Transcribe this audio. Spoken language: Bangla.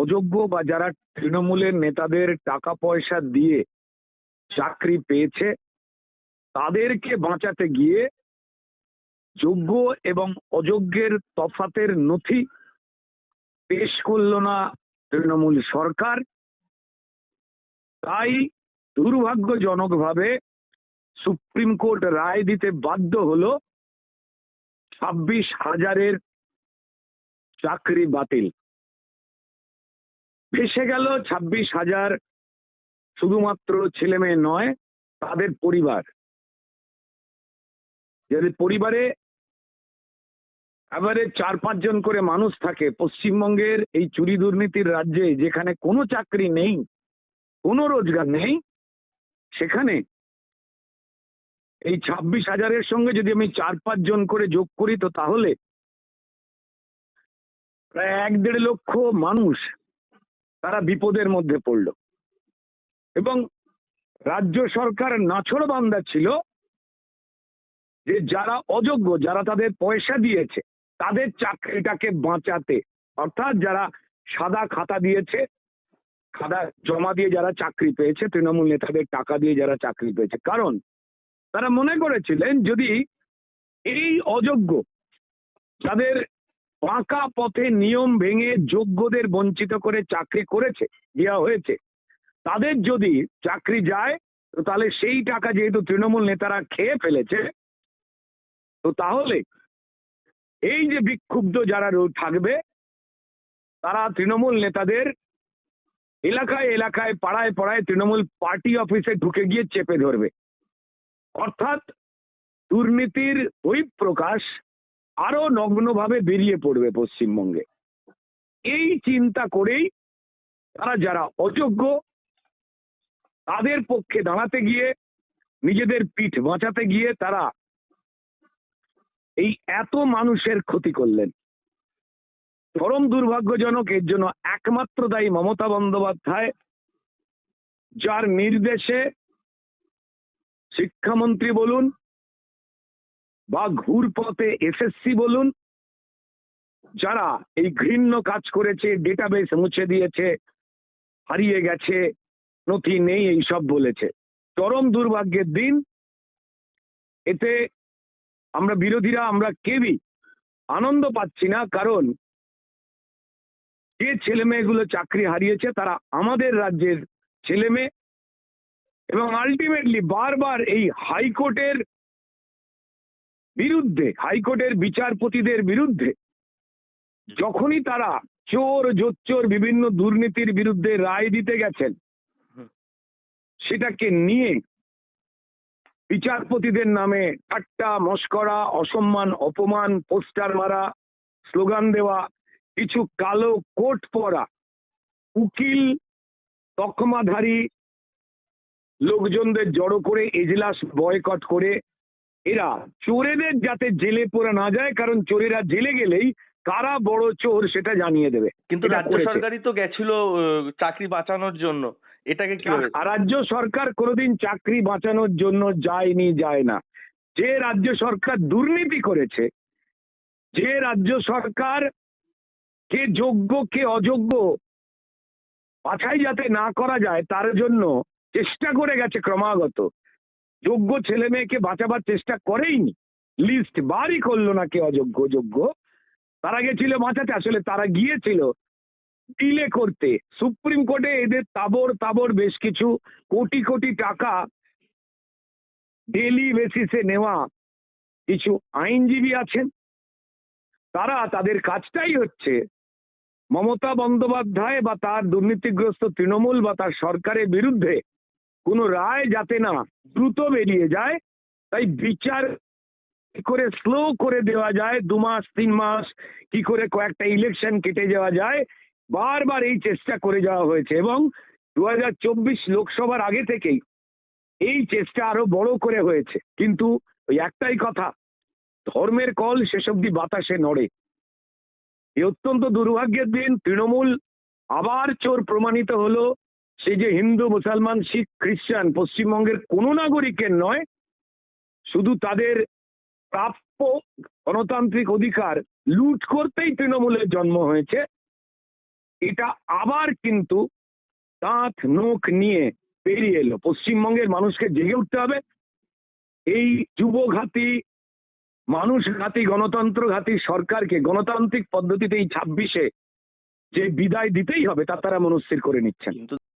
অযোগ্য বা যারা তৃণমূলের নেতাদের টাকা পয়সা দিয়ে চাকরি পেয়েছে, তাদেরকে বাঁচাতে গিয়ে যোগ্য এবং অযোগ্যের তফাতের নথি পেশ করল না তৃণমূল সরকার। তাই দুর্ভাগ্যজনকভাবে সুপ্রিম কোর্ট রায় দিতে বাধ্য হলো, ছাব্বিশ হাজারের চাকরি বাতিল। ভেসে গেল ছাব্বিশ হাজার শুধুমাত্র ছেলে মেয়ে নয়, তাদের পরিবার। যাদের পরিবারে এবারে চার পাঁচজন করে মানুষ থাকে, পশ্চিমবঙ্গের এই চুরি দুর্নীতির রাজ্যে যেখানে কোনো চাকরি নেই, কোনো রোজগার নেই, সেখানে এই ছাব্বিশ হাজারের সঙ্গে যদি আমি চার পাঁচ জন করে যোগ করি তো তাহলে প্রায় এক দেড় লক্ষ মানুষ তারা বিপদের মধ্যে পড়ল। এবং রাজ্য সরকার নাছড় বান্দা ছিল যে যারা অযোগ্য, যারা তাদের পয়সা দিয়েছে, তাদের চাকরিটাকে বাঁচাতে। অর্থাৎ যারা সাদা খাতা দিয়েছে খাতা জমা দিয়ে যারা চাকরি পেয়েছে, তৃণমূল নেতাদের টাকা দিয়ে যারা চাকরি পেয়েছে। কারণ তারা মনে করেছিলেন, যদি এই অযোগ্য যাদের পাকা পথে নিয়ম ভেঙে যোগ্যদের বঞ্চিত করে চাকরি করেছে দেওয়া হয়েছে। তাদের যদি চাকরি যায়, তো তাহলে সেই টাকা যেহেতু তৃণমূল নেতারা খেয়ে ফেলেছে, তো তাহলে এই যে বিক্ষুব্ধ যারা থাকবে, তারা তৃণমূল নেতাদের এলাকায় এলাকায়, পাড়ায় পাড়ায় তৃণমূল পার্টি অফিসে ঢুকে গিয়ে চেপে ধরবে। অর্থাৎ দুর্নীতির বহিঃপ্রকাশ আরও নগ্নভাবে বেরিয়ে পড়বে পশ্চিমবঙ্গে। এই চিন্তা করেই তারা যারা অযোগ্য, তাদের পক্ষে দাঁড়াতে গিয়ে, নিজেদের পিঠ বাঁচাতে গিয়ে তারা এই এত মানুষের ক্ষতি করলেন। চরম দুর্ভাগ্যজনক, এর জন্য একমাত্র দায়ী মমতা বন্দ্যোপাধ্যায়, যার নির্দেশে শিক্ষামন্ত্রী বলুন বা ঘুরপথে এসএসসি বলুন, যারা এই ঘৃণ্য কাজ করেছে ডেটাবেস মুছে দিয়েছে, হারিয়ে গেছে, নথি নেই, এইসব বলেছে। চরম দুর্ভাগ্যের দিন। এতে আমরা বিরোধীরা, আমরা কেবি আনন্দ পাচ্ছি না, কারণ যে ছেলে মেয়েগুলো চাকরি হারিয়েছে, তারা আমাদের রাজ্যের ছেলে মেয়ে এবং আলটিমেটলি বারবার এই হাইকোর্টের বিরুদ্ধে হাইকোর্টের বিচারপতিদের বিরুদ্ধে। যখনই তারা চোর জোচ্চোর বিভিন্ন দুর্নীতির বিরুদ্ধে রায় দিতে গেছেন সেটাকে নিয়ে বিচারপতিদের নামে ঠাট্টা মস্করা অসম্মান অপমান পোস্টার মারা স্লোগান দেওয়া কিছু কালো কোট পরা উকিল তকমাধারী লোকজনদের জড়ো করে এজলাস বয়কট করে এরা চোরেদের যাতে জেলে পড়ে না যায় কারণ চোরেরা জেলে গেলেই কারা বড় চোর সেটা জানিয়ে দেবে। কিন্তু রাজ্য সরকারই তো গেছিল চাকরি বাঁচানোর জন্য। এটাকে আর রাজ্য সরকার কোনোদিন চাকরি বাঁচানোর জন্য যায়নি যায় না। যে রাজ্য সরকার দুর্নীতি করেছে যে রাজ্য সরকার কে যোগ্য কে অযোগ্য বাছাই যাতে না করা যায় তার জন্য চেষ্টা করে গেছে ক্রমাগত। যোগ্য ছেলে মেয়েকে বাঁচাবার চেষ্টা করেইনি। লিস্ট বারই করল না কে অযোগ্য, যোগ্য। তারা গেছিল বাঁচাতে, আসলে তারা গিয়েছিল ডিলে করতে। সুপ্রিম কোর্টে এদের তাবর তাবর বেশ কিছু কোটি কোটি টাকা ডেলি বেসিসে নেওয়া কিছু আইনজীবী আছেন। তারা তাদের কাজটাই হচ্ছে মমতা বন্দ্যোপাধ্যায় বা তার দুর্নীতিগ্রস্ত তৃণমূল বা তার সরকারের বিরুদ্ধে কোনো রায় যাতে না দ্রুত বেরিয়ে যায়, তাই বিচার করে স্লো করে দেওয়া যায়, দু মাস, তিন মাস, কি করে কয়েকটা ইলেকশন কেটে যাওয়া যায়, বারবার এই চেষ্টা করে যাওয়া হয়েছে এবং দু হাজার চব্বিশ লোকসভার আগে থেকেই এই চেষ্টা আরও বড় করে হয়েছে। কিন্তু ওই একটাই কথা, ধর্মের কল অব্দি বাতাসে নড়ে। এই অত্যন্ত দুর্ভাগ্যের দিন তৃণমূল আবার চোর প্রমাণিত হলো সে যে হিন্দু, মুসলমান, শিখ, খ্রিস্টান পশ্চিমবঙ্গের কোনো নাগরিকের নয়, শুধু তাদের প্রাপ্য গণতান্ত্রিক অধিকার লুট করতেই তৃণমূলের জন্ম হয়েছে। এটা আবার কিন্তু দাঁত, নখ নিয়ে পেরিয়ে এলো। পশ্চিমবঙ্গের মানুষকে জেগে উঠতে হবে। এই যুবঘাতী, মানুষঘাতী, গণতন্ত্রঘাতী সরকারকে গণতান্ত্রিক পদ্ধতিতে এই ছাব্বিশে যে বিদায় দিতেই হবে, তা তারা মনস্থির করে নিচ্ছেন।